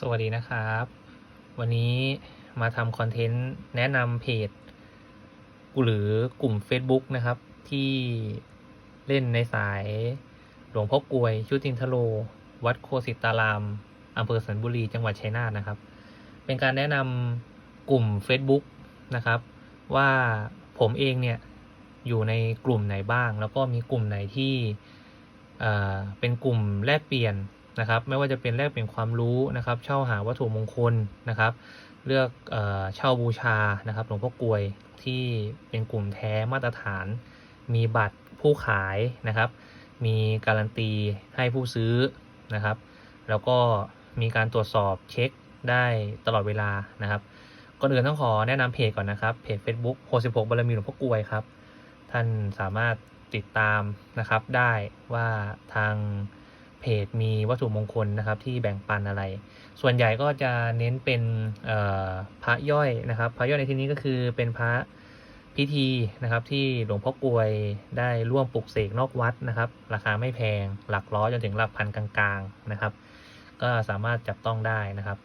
สวัสดีนะครับ วันนี้มาทำคอนเทนต์แนะนำเพจ หรือกลุ่ม Facebook นะครับ ที่เล่นในสายหลวงพ่อกลวย ชุตินทโล วัดโคสิตารามอำเภอสันบุรี จังหวัดชัยนาทนะครับ เป็นการแนะนำกลุ่ม Facebook นะครับ ว่าผมเองเนี่ยอยู่ในกลุ่มไหนบ้าง แล้วก็มีกลุ่มไหนที่เเป็นกลุ่มแลกเปลี่ยน นะครับ ไม่ว่าจะเป็นแลกเปลี่ยนความรู้นะครับ เช่าหาวัตถุมงคลนะครับ เลือกเออเช่าบูชานะครับหลวงพ่อกลวยที่เป็นกลุ่มแท้มาตรฐาน มีบัตรผู้ขายนะครับ มีการันตีให้ผู้ซื้อนะครับ แล้วก็มีการตรวจสอบเช็คได้ตลอดเวลานะครับก่อนอื่นต้องขอแนะนำเพจก่อนนะครับ เพจ Facebook 66บารมีหลวงพ่อกลวยครับ ท่านสามารถติดตามนะครับได้ว่าทาง เพจมีวัตถุมงคลนะครับที่แบ่งปันอะไร ส่วนใหญ่ก็จะเน้นเป็นพระย่อยนะครับ พระย่อยในที่นี้ก็คือเป็นพระพิธีนะครับที่หลวงพ่อกลวยได้ร่วมปลุกเสกนอกวัดนะครับ ราคาไม่แพงหลักร้อยจนถึงหลักพันกลางๆนะครับ ก็สามารถจับต้องได้นะครับ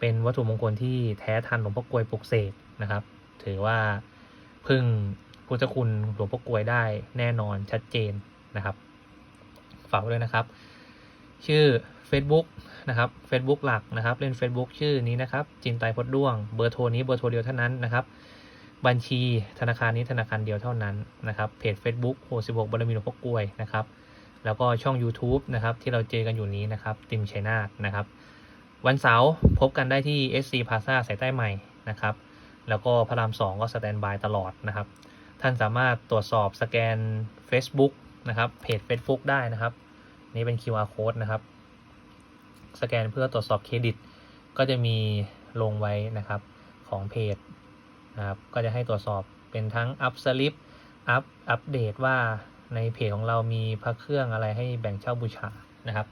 เป็นวัตถุมงคลที่แท้ทันหลวงพ่อกลวยปลุกเสกนะครับ ถือว่าพึ่งพุทธคุณหลวงพ่อกลวยได้แน่นอนชัดเจนนะครับ ฝากไว้ด้วยนะครับ ชื่อ Facebook นะครับ Facebook หลักนะครับ เล่น Facebook ชื่อนี้นะครับ จินไตพดด้วง เบอร์โทรนี้เบอร์โทรเดียวเท่านั้นนะครับ บัญชีธนาคารนี้ธนาคารเดียวเท่านั้นนะครับ เพจ Facebook โห16บารมีหลวงพ่อกลวยนะครับ แล้วก็ช่อง YouTube นะครับ ที่เราเจอกันอยู่นี้นะครับ ติมชัยนาทนะครับ วันเสาร์พบกันได้ที่ SC Plaza สายใต้ใหม่นะครับ แล้วก็พระราม2ก็สแตนบายตลอดนะครับ ท่านสามารถตรวจสอบสแกน Facebook นะครับ เพจ Facebook ได้นะครับ นี่เป็น QR code นะครับ สแกนเพื่อตรวจสอบเครดิต ก็จะมีลงไว้นะครับของเพจนะครับ ก็จะให้ตรวจสอบเป็นทั้ง up slip up อัปเดตว่าในเพจของเรามีพระเครื่องอะไรให้แบ่งเช่าบูชานะครับ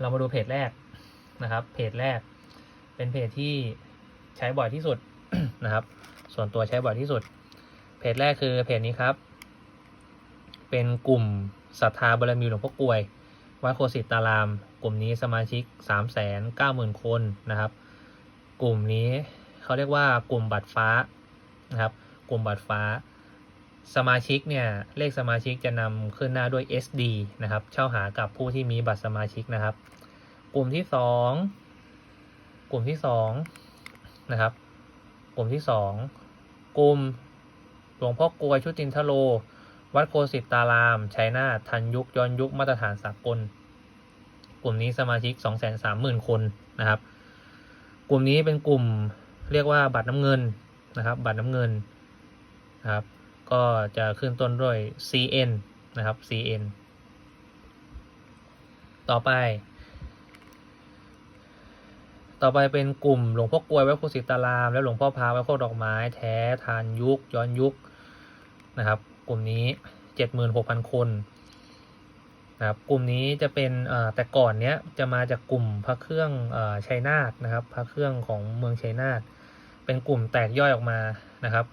เรามาดูเพจแรกนะครับ เพจแรก เป็นเพจที่ใช้บ่อยที่สุดนะครับ ส่วนตัวใช้บ่อยที่สุด เพจแรกคือเพจนี้ครับ เป็นกลุ่มศรัทธาบารมีหลวงพ่อกลวย วัดโคสิตาราม กลุ่มนี้สมาชิก 3 9 0 0 0 0 คนนะครับ กลุ่มนี้เขาเรียกว่ากลุ่มบัตรฟ้านะครับ กลุ่มบัตรฟ้า สมาชิกเนี่ย เลขสมาชิกจะนำขึ้นหน้าด้วย SD นะครับ เช่าหากับผู้ที่มีบัตรสมาชิกนะครับ กลุ่มที่ 2 กลุ่มที่2นะครับ กลุ่มที่ 2 กลุ่มหลวงพ่อกลวยชุตินทโล วัดโคสิตารามชัยนาททันยุคย้อนยุคมาตรฐานสากล กลุ่มนี้สมาชิก 230,000 คนนะครับ กลุ่มนี้เป็นกลุ่มเรียกว่าบัตรน้ำเงินนะครับ บัตรน้ำเงินนะครับ ก็จะขึ้นต้นด้วย CN นะครับ CN ต่อไป ต่อไปเป็นกลุ่มหลวงพ่อกลวยวัดโคสิตาราม และหลวงพ่อพาวัดโคดอกไม้แท้ทานยุคย้อนยุคนะครับ กลุ่มนี้ 76,000 คนนะครับกลุ่มนี้จะเป็นแต่ก่อนเนี้ยจะมาจากกลุ่มพระเครื่องอ่อชัยนาทนะครับ พระเครื่องของเมืองชัยนาทเป็นกลุ่มแตกย่อยออกมานะครับ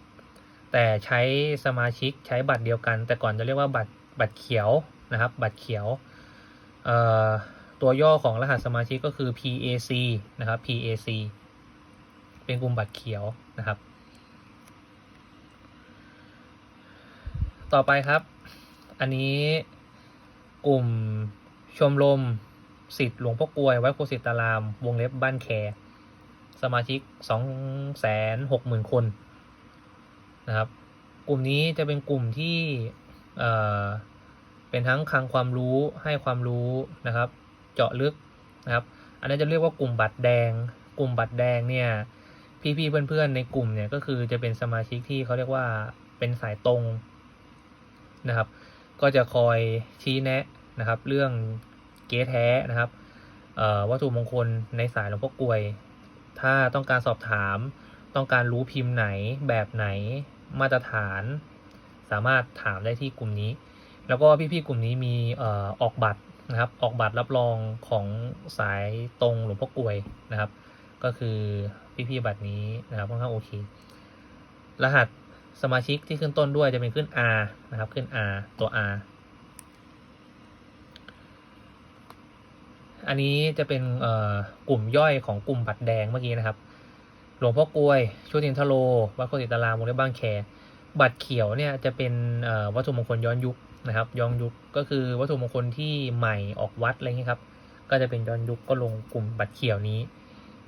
แต่ใช้สมาชิกใช้บัตรเดียวกัน แต่ก่อนจะเรียกว่าบัตรบัตรเขียวนะครับ บัตรเขียวตัวย่อของรหัสสมาชิกก็คือ PAC นะครับ PAC เป็นกลุ่มบัตรเขียวนะครับ ต่อไปครับ อันนี้กลุ่มชมรมสิทธิ์หลวงพ่อกลวยวัดโคสิตาราม วงเล็บบ้านแคสมาชิกสองแสนหกหมื่นคนนะครับ กลุ่มนี้จะเป็นกลุ่มที่เอ่อเป็นทั้งคลังความรู้ให้ความรู้นะครับ เจาะลึกนะครับ อันนั้นจะเรียกว่ากลุ่มบัตรแดง กลุ่มบัตรแดงเนี่ยพี่ๆเพื่อนๆในกลุ่มเนี่ยก็คือจะเป็นสมาชิกที่เขาเรียกว่าเป็นสายตรง นะครับ ก็จะคอยชี้แนะนะครับ เรื่องเก๊แท้นะครับวัตถุมงคลในสายหลวงพ่อกลวย ถ้าต้องการสอบถาม ต้องการรู้พิมพ์ไหนแบบไหนมาตรฐาน สามารถถามได้ที่กลุ่มนี้ แล้วก็พี่ๆกลุ่มนี้มีออออกบัตรนะครับ ออกบัตรรับรองของสายตรงหลวงพ่อกลวยนะครับ ก็คือพี่ๆบัตรนี้นะครับค่อนข้างโอเค รหัส สมาชิกที่ขึ้นต้นด้วยจะเป็นขึ้น R นะครับ ขึ้น R ตัว R อันนี้จะเป็นกลุ่มย่อยของกลุ่มบัตรแดงเมื่อกี้นะครับ หลวงพ่อกลวยชุตินทโล วัดโคติตารามวงเล็บบ้างแคบัตรเขียวเนี่ยจะเป็นวัตถุมงคลย้อนยุคนะครับย้อนยุคก็คือวัตถุมงคลที่ใหม่ออกวัดอะไรเงี้ยครับ ก็จะเป็นย้อนยุคก็ลงกลุ่มบัตรเขียวนี้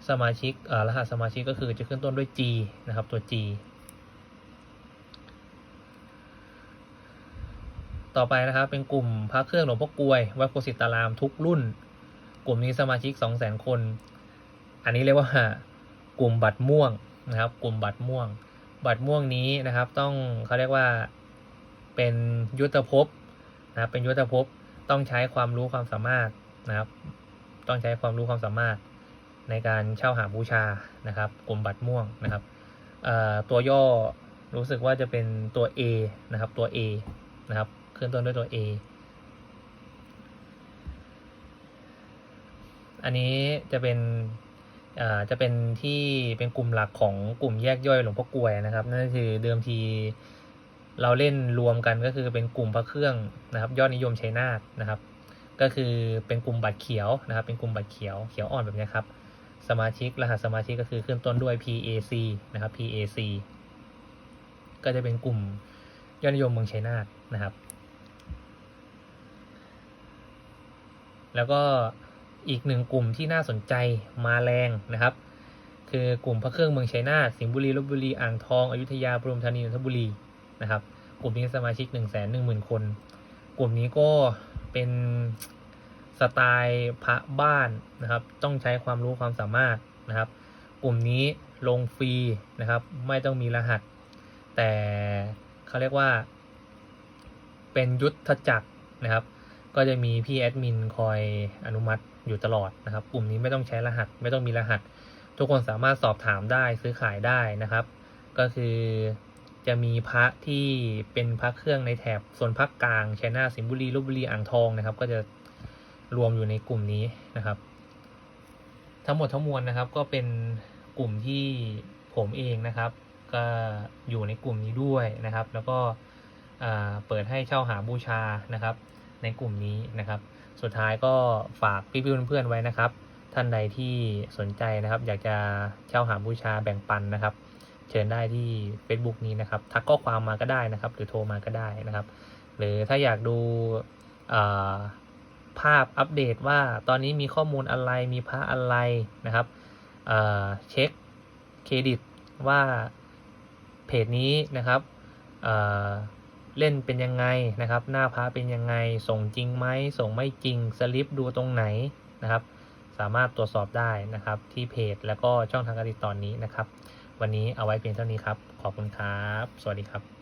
สมาชิกรหัสสมาชิกก็คือจะขึ้นต้นด้วย G นะครับตัว G ต่อไปนะครับ เป็นกลุ่มพระเครื่องหลวงพ่อกลวยวัดโคสิตารามทุกรุ่น กลุ่มนี้สมาชิก2 0 0 0 0 0คน อันนี้เรียกว่ากลุ่มบัตรม่วงนะครับ กลุ่มบัตรม่วง บัตรม่วงนี้นะครับ ต้องเขาเรียกว่าเป็นยุทธภพนะครับเป็นยุทธภพต้องใช้ความรู้ความสามารถนะครับ ต้องใช้ความรู้ความสามารถในการเช่าหาบูชานะครับ กลุ่มบัตรม่วงนะครับตัวย่อรู้สึกว่าจะเป็นตัว A นะครับตัว A นะครับ ขึ้นต้นด้วยตัว A อันนี้จะเป็นจะเป็นที่เป็นกลุ่มหลักของกลุ่มแยกย่อยหลวงพ่อกลวยนะครับ นั่นคือเดิมทีเราเล่นรวมกันก็คือเป็นกลุ่มพระเครื่องนะครับ ยอดนิยมชัยนาทนะครับ ก็คือเป็นกลุ่มบัตรเขียวนะครับ เป็นกลุ่มบัตรเขียวเขียวอ่อนแบบนี้ครับ สมาชิกรหัสสมาชิกก็คือขึ้นต้นด้วย PAC นะครับ PAC ก็จะเป็นกลุ่มยอดนิยมเมืองชัยนาทนะครับ แล้วก็อีกหนึ่งกลุ่มที่น่าสนใจมาแรงนะครับ คือกลุ่มพระเครื่องเมืองชัยนาทสิงห์บุรีลบบุรีอ่างทองอยุธยาปทุมธานีนนทบุรีนะครับ กลุ่มนี้สมาชิก1นึ่งแสนหนึ่งหมื่นคน กลุ่มนี้ก็เป็นสไตล์พระบ้านนะครับ ต้องใช้ความรู้ความสามารถนะครับ กลุ่มนี้ลงฟรีนะครับ ไม่ต้องมีรหัส แต่เขาเรียกว่า เป็นยุทธจักรนะครับ ก็จะมีพี่แอดมินคอยอนุมัติอยู่ตลอดนะครับ กลุ่มนี้ไม่ต้องใช้รหัส ไม่ต้องมีรหัส ทุกคนสามารถสอบถามได้ซื้อขายได้นะครับ ก็คือจะมีพระที่เป็นพระเครื่องในแถบโซนภาคกลางชัยนาทสิงห์บุรีลบบุรีอ่างทองนะครับ ก็จะรวมอยู่ในกลุ่มนี้นะครับ ทั้งหมดทั้งมวลนะครับ ก็เป็นกลุ่มที่ผมเองนะครับ ก็อยู่ในกลุ่มนี้ด้วยนะครับ แล้วก็เปิดให้เช่าหาบูชานะครับ ในกลุ่มนี้นะครับ สุดท้ายก็ฝากพี่ๆเพื่อนๆไว้นะครับ ท่านใดที่สนใจนะครับ อยากจะเช่าหาบูชาแบ่งปันนะครับ เชิญได้ที่ Facebook นี้นะครับทักข้อความมาก็ได้นะครับ หรือโทรมาก็ได้นะครับ หรือถ้าอยากดูภาพอัปเดตว่าตอนนี้มีข้อมูลอะไรมีพระอะไรนะครับเเช็คเครดิตว่าเพจนี้นะครับ เล่นเป็นยังไงนะครับ หน้าพระเป็นยังไง ส่งจริงไหมส่งไม่จริงสลิปดูตรงไหนนะครับ สามารถตรวจสอบได้นะครับ ที่เพจแล้วก็ช่องทางการติดต่อนนี้นะครับ วันนี้เอาไว้เพียงเท่านี้ครับ ขอบคุณครับ สวัสดีครับ